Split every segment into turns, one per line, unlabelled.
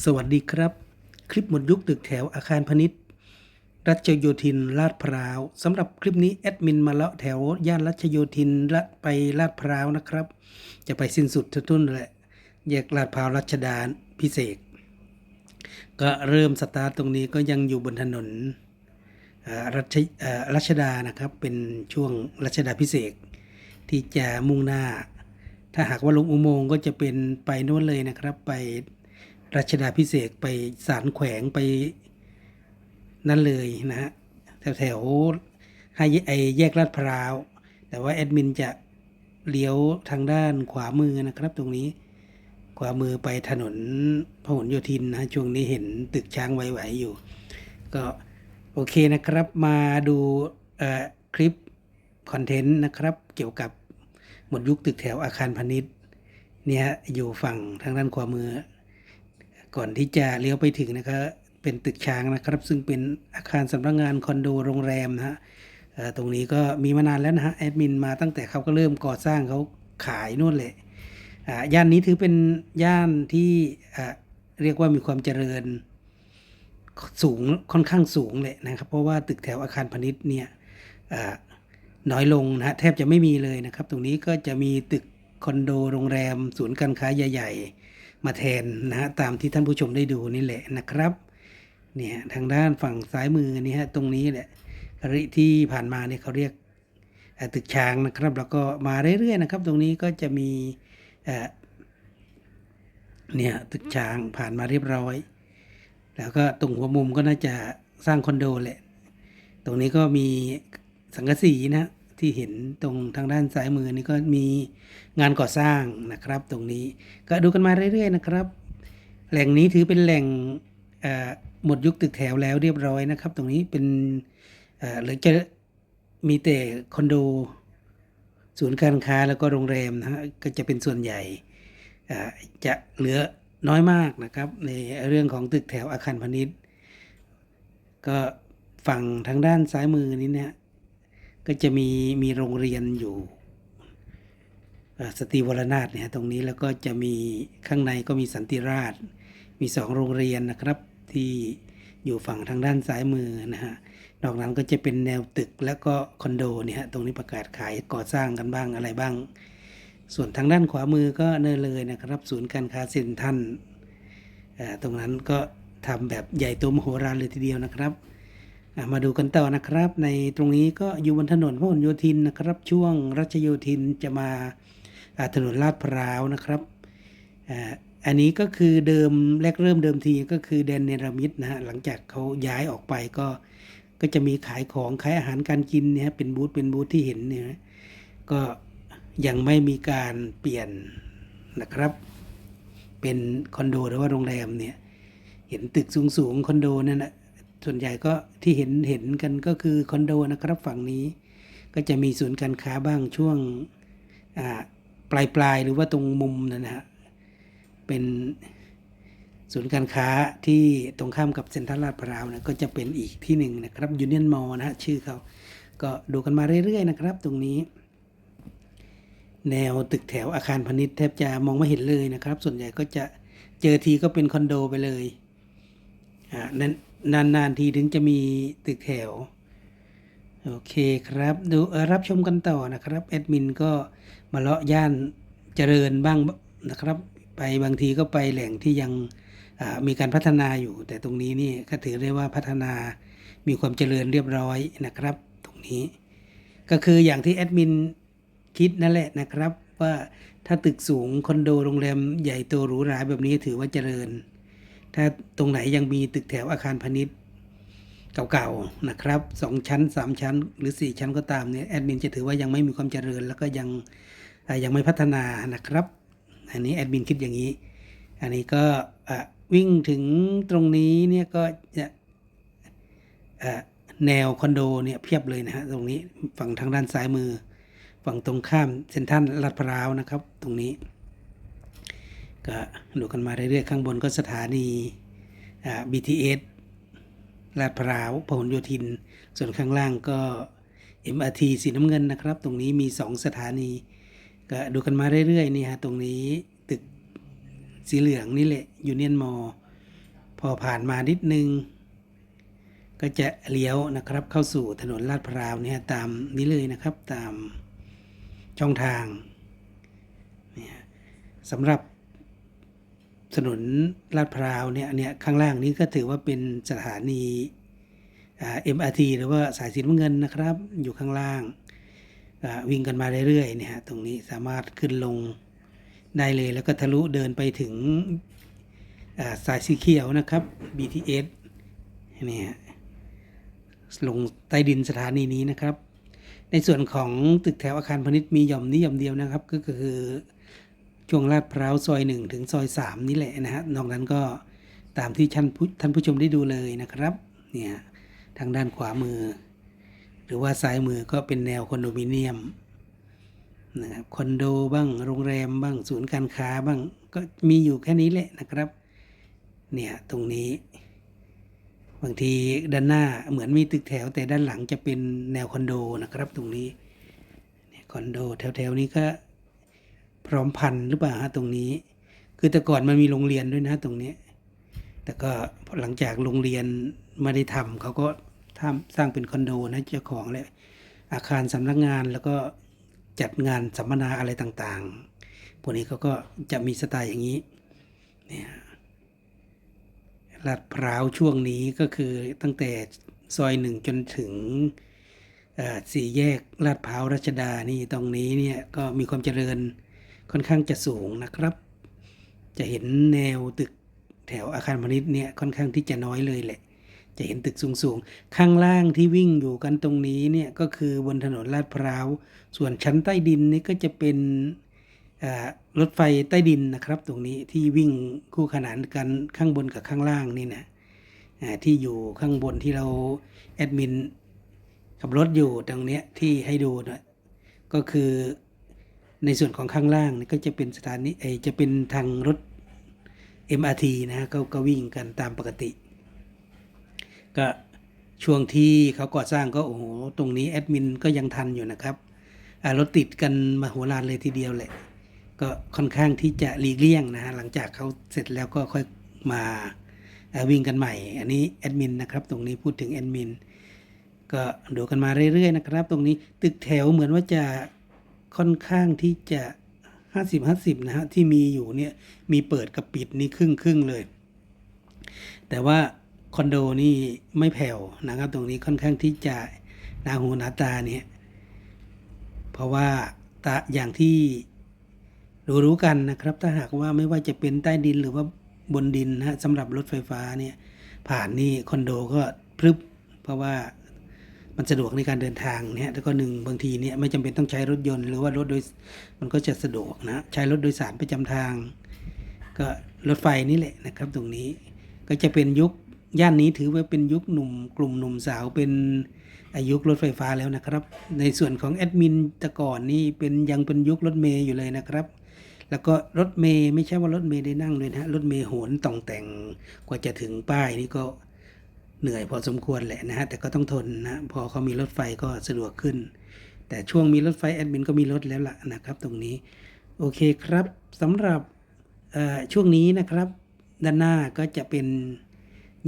สวัสดีครับ คลิปหมดยุคตึกแถวอาคารพาณิชย์ รัชโยธินลาดพร้าวสำหรับคลิปนี้แอดมินมาเลาะแถวย่านรัชโยธินละไปลาดพร้าวนะครับ จะไปสิ้นสุดทุ่นแหละแยกลาดพร้าวรัชดาพิเศษ ก็เริ่มสตาร์ทตรงนี้ก็ยังอยู่บนถนนรัชรัชดานะครับเป็นช่วงรัชดาพิเศษที่จะมุ่งหน้า ถ้าหากว่าลงอุโมงค์ก็จะเป็นไปโน่นเลยนะครับไป รัชดาพิเศษไปสารแขวงไปนั่นเลยนะฮะแถวแถวๆให้ไอแยกลาดพร้าว แต่ว่าแอดมินจะเลี้ยวทางด้านขวามือนะครับตรงนี้ ขวามือไปถนนพหลโยธินนะช่วงนี้เห็นตึกช้างไหวๆอยู่ ก็โอเคนะครับมาดูคลิปคอนเทนต์นะครับเกี่ยวกับหมดยุคตึกแถวอาคารพาณิชย์เนี่ยอยู่ฝั่งทางด้านขวามือ ก่อนที่จะเลี้ยวไปถึงนะครับเป็นตึกช้างนะครับ ซึ่งเป็นอาคารสำนักงานคอนโดโรงแรมนะฮะตรงนี้ก็มีมานานแล้วนะฮะแอดมินมาตั้งแต่เขาก็เริ่มก่อสร้างเขาขายนู่นเลยย่านนี้ถือเป็นย่านที่เรียกว่ามีความเจริญสูงค่อนข้างสูงเลยนะครับ เพราะว่าตึกแถวอาคารพาณิชย์เนี่ยน้อยลงนะฮะแทบจะไม่มีเลยนะครับ ตรงนี้ก็จะมีตึกคอนโดโรงแรม ศูนย์การค้าใหญ่ๆ มาแทนนะฮะตามที่ท่านผู้ชมได้ดูนี่แหละนะครับเนี่ยทางด้านฝั่งซ้ายมือนี่ฮะตรงนี้แหละที่ผ่านมาเนี่ยเขาเรียกตึกช้างนะครับ แล้วก็มาเรื่อยๆนะครับ ตรงนี้ก็จะมีเนี่ยตึกช้างผ่านมาเรียบร้อย แล้วก็ตรงหัวมุมก็น่าจะสร้างคอนโดแหละ ตรงนี้ก็มีสังกะสีนะ ที่เห็นตรงทางด้านซ้ายมือนี่ก็มีงานก่อสร้างนะครับ ตรงนี้ก็ดูกันมาเรื่อย ๆ นะครับ แหล่งนี้ถือเป็นแหล่งหมดยุคตึกแถวแล้วเรียบร้อยนะครับ ตรงนี้เป็นหรือจะมีแต่คอนโดศูนย์การค้าแล้วก็โรงแรมนะฮะก็จะเป็นส่วนใหญ่จะเหลือน้อยมากนะครับ ในเรื่องของตึกแถวอาคารพาณิชย์ ก็ฝั่งทางด้านซ้ายมือนี้เนี่ย ก็จะมีมีโรงเรียนอยู่สตรีวรนาถเนี่ยตรงนี้แล้วก็จะมีข้างในก็มีสันติราช มีสองโรงเรียนนะครับที่อยู่ฝั่งทางด้านซ้ายมือนะฮะนอกนั้นก็จะเป็นแนวตึกแล้วก็คอนโดเนี่ยฮะตรงนี้ประกาศขายก่อสร้างกันบ้างอะไรบ้าง ส่วนทางด้านขวามือก็เนินเลยนะครับ ศูนย์การค้าเซ็นทรัลตรงนั้นก็ทำแบบใหญ่โตมโหฬารเลยทีเดียวนะครับ มาดูกันต่อนะครับ ในตรงนี้ก็อยู่บนถนนพหลโยธินนะครับ ช่วงรัชโยธินจะมาถนนลาดพร้าวนะครับอ่าอันนี้ก็คือเดิมแรกเริ่มเดิมทีก็คือแดนเนรมิตนะฮะหลังจากเขาย้ายออกไปก็ก็จะมีขายของขายอาหารการกินเนี่ยเป็นบูธเป็นบูธที่เห็นเนี่ยก็ยังไม่มีการเปลี่ยนนะครับ เป็นคอนโดหรือว่าโรงแรมเนี่ยเห็นตึกสูงๆคอนโดนั่นนะ ส่วนใหญ่ก็ที่เห็นเห็นกันก็คือคอนโดนะครับฝั่งนี้ก็จะมีศูนย์การค้าบ้างช่วงปลายปลายหรือว่าตรงมุมนะฮะเป็นศูนย์การค้าที่ตรงข้ามกับเซ็นทรัลลาดพร้าวนะก็จะเป็นอีกที่หนึ่งนะครับยูเนียนมอลนะฮะชื่อเขาก็ดูกันมาเรื่อยๆนะครับ ตรงนี้ แนวตึกแถวอาคารพาณิชย์แทบจะมองไม่เห็นเลยนะครับ ส่วนใหญ่ก็จะเจอทีก็เป็นคอนโดไปเลยอ่านั้น นานๆทีถึงจะมีตึกแถว โอเคครับ ดูรับชมกันต่อนะครับ แอดมินก็มาเลาะย่านเจริญบ้างนะครับ ไปบางทีก็ไปแหล่งที่ยังมีการพัฒนาอยู่ แต่ตรงนี้นี่ก็ถือได้ว่าพัฒนามีความเจริญเรียบร้อยนะครับ ตรงนี้ ก็คืออย่างที่แอดมินคิดนั่นแหละนะครับ ว่าถ้าตึกสูงคอนโดโรงแรมใหญ่โตหรูหราแบบนี้ถือว่าเจริญ ถ้าตรงไหนยังมีตึกแถวอาคารพาณิชย์เก่าๆนะครับสองชั้นสามชั้น หรือสี่ชั้นก็ตามเนี่ยแอดมินจะถือว่ายังไม่มีความเจริญ แล้วก็ยังยังไม่พัฒนานะครับ อันนี้แอดมินคิดอย่างนี้ อันนี้ก็วิ่งถึงตรงนี้เนี่ยก็จะแนวคอนโดเนี่ยเพียบเลยนะฮะตรงนี้ฝั่งทางด้านซ้ายมือ ฝั่งตรงข้ามเซ็นทรัลลาดพร้าวนะครับ ตรงนี้ ก็ดูกันมาเรื่อยๆข้างบนก็สถานีอ่า BTS ลาดพร้าวพหลโยธิน ส่วนข้างล่างก็ MRT สีน้ำเงินนะครับ ตรงนี้มี 2 สถานี ก็ดูกันมาเรื่อยๆนี่ฮะตรงนี้ตึกสีเหลืองนี่แหละยูเนียนมอพอผ่านมานิดนึง ก็จะเลี้ยวนะครับเข้าสู่ถนนลาดพร้าวเนี่ยตามนี้เลยนะครับตามช่องทางเนี่ยสำหรับ ถนนลาดพร้าวเนี่ยเนี่ยข้างล่างนี้ก็ถือว่าเป็นสถานีอ่า MRT หรือว่าสายสีน้ำเงินนะครับ อยู่ข้างล่างวิ่งกันมาเรื่อยๆเนี่ยฮะตรงนี้สามารถขึ้นลงได้เลยแล้วก็ทะลุเดินไปถึงสายสีเขียวนะครับ BTS เนี่ยลงใต้ดินสถานีนี้นะครับ ในส่วนของตึกแถวอาคารพาณิชย์มีหย่อมนี้หย่อมเดียวนะครับ ก็คือ ช่วงลาดพร้าวซอยหนึ่งถึงซอยสามนี่แหละนะฮะนอกนั้นก็ตามที่ท่านผู้ท่านผู้ชมได้ดูเลยนะครับเนี่ยทางด้านขวามือ หรือว่าซ้ายมือก็เป็นแนวคอนโดมิเนียมนะครับคอนโดบ้างโรงแรมบ้างศูนย์การค้าบ้างก็มีอยู่แค่นี้แหละนะครับเนี่ยตรงนี้ บางทีด้านหน้าเหมือนมีตึกแถว แต่ด้านหลังจะเป็นแนวคอนโดนะครับ ตรงนี้เนี่ยคอนโดแถวๆนี้ก็ พร้อมพันธ์หรือเปล่าฮะตรงนี้ คือแต่ก่อนมันมีโรงเรียนด้วยนะตรงนี้ แต่ก็หลังจากโรงเรียนไม่ได้ทำเขาก็ทำสร้างเป็นคอนโดนะเจ้าของและอาคารสำนักงานแล้วก็จัดงานสัมมนาอะไรต่างๆ พวกนี้เขาก็จะมีสไตล์อย่างนี้เนี่ยลาดพร้าวช่วงนี้ก็คือตั้งแต่ซอยหนึ่งจนถึงสี่แยกลาดพร้าวรัชดานี่ตรงนี้เนี่ยก็มีความเจริญ ค่อนข้างจะสูงนะครับ จะเห็นแนวตึกแถวอาคารพาณิชย์เนี่ยค่อนข้างที่จะน้อยเลยแหละ จะเห็นตึกสูงๆ ข้างล่างที่วิ่งอยู่กันตรงนี้เนี่ยก็คือบนถนนลาดพร้าว ส่วนชั้นใต้ดินนี่ก็จะเป็นรถไฟใต้ดินนะครับ ตรงนี้ที่วิ่งคู่ขนานกันข้างบนกับข้างล่างนี่นะที่อยู่ข้างบนที่เราแอดมินขับรถอยู่ตรงเนี้ยที่ให้ดูนะก็คือ ในส่วนของข้างล่างก็จะเป็นสถานีไอจะเป็นทางรถ MRT นะฮะก็ก็วิ่งกันตามปกติ ก็ช่วงที่เขาก่อสร้างก็โอ้โหตรงนี้แอดมินก็ยังทันอยู่นะครับรถติดกันมาโหฬารเลยทีเดียวแหละ ก็ค่อนข้างที่จะหลีกเลี่ยงนะฮะหลังจากเขาเสร็จแล้วก็ค่อยมาวิ่งกันใหม่ อันนี้แอดมินนะครับ ตรงนี้พูดถึงแอดมินก็ดูกันมาเรื่อยๆนะครับ ตรงนี้ตึกแถวเหมือนว่าจะ ค่อนข้างที่จะ 50 50 นะฮะ ที่มีอยู่เนี่ย มีเปิดกับปิดนี่ครึ่งครึ่งๆเลย แต่ว่าคอนโดนี่ไม่แผ่วนะครับ ตรงนี้ค่อนข้างที่จะนาหูหนาตาเนี่ย เพราะว่าตาอย่างที่รู้รู้ๆกันนะครับ ถ้าหากว่าไม่ว่าจะเป็นใต้ดินหรือว่าบนดินนะฮะสำหรับรถไฟฟ้าเนี่ย ผ่านนี่คอนโดก็พรึบเพราะว่า มันสะดวกในการเดินทางเนี่ยแล้วก็หนึ่งบางทีเนี่ยไม่จำเป็นต้องใช้รถยนต์หรือว่ารถโดยมันก็จะสะดวกนะใช้รถโดยสารประจำทาง ก็รถไฟนี่แหละนะครับ ตรงนี้ก็จะเป็นยุคย่านนี้ถือว่าเป็นยุคหนุ่มกลุ่มหนุ่มสาวเป็นอายุรถไฟฟ้าแล้วนะครับ ในส่วนของแอดมินแต่ก่อนนี่เป็นยังเป็นยุครถเมย์อยู่เลยนะครับ แล้วก็รถเมย์ไม่ใช่ว่ารถเมย์ได้นั่งเลยนะฮะรถเมย์โหนต่องแต่งกว่าจะถึงป้ายนี่ก็ เหนื่อยพอสมควรแหละนะฮะแต่ก็ต้องทนนะพอเขามีรถไฟก็สะดวกขึ้น แต่ช่วงมีรถไฟแอดมินก็มีรถแล้วล่ะนะครับ ตรงนี้โอเคครับสำหรับช่วงนี้นะครับ ด้านหน้าก็จะเป็น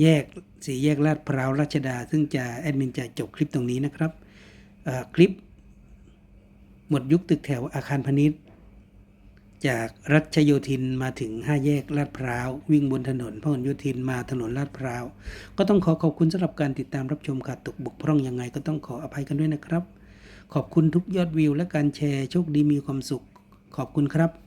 แยกสี่แยกลาดพร้าวรัชดา ซึ่งจะแอดมินจะจบคลิปตรงนี้นะครับคลิปหมดยุคตึกแถวอาคารพาณิชย์ จากรัชโยธินมาถึงห้าแยกลาดพร้าว วิ่งบนถนนพหลโยธินมาถนนลาดพร้าว ก็ต้องขอขอบคุณสำหรับการติดตามรับชมขาดตกบกพร่องยังไงก็ต้องขออภัยกันด้วยนะครับ ขอบคุณทุกยอดวิวและการแชร์โชคดีมีความสุข ขอบคุณครับ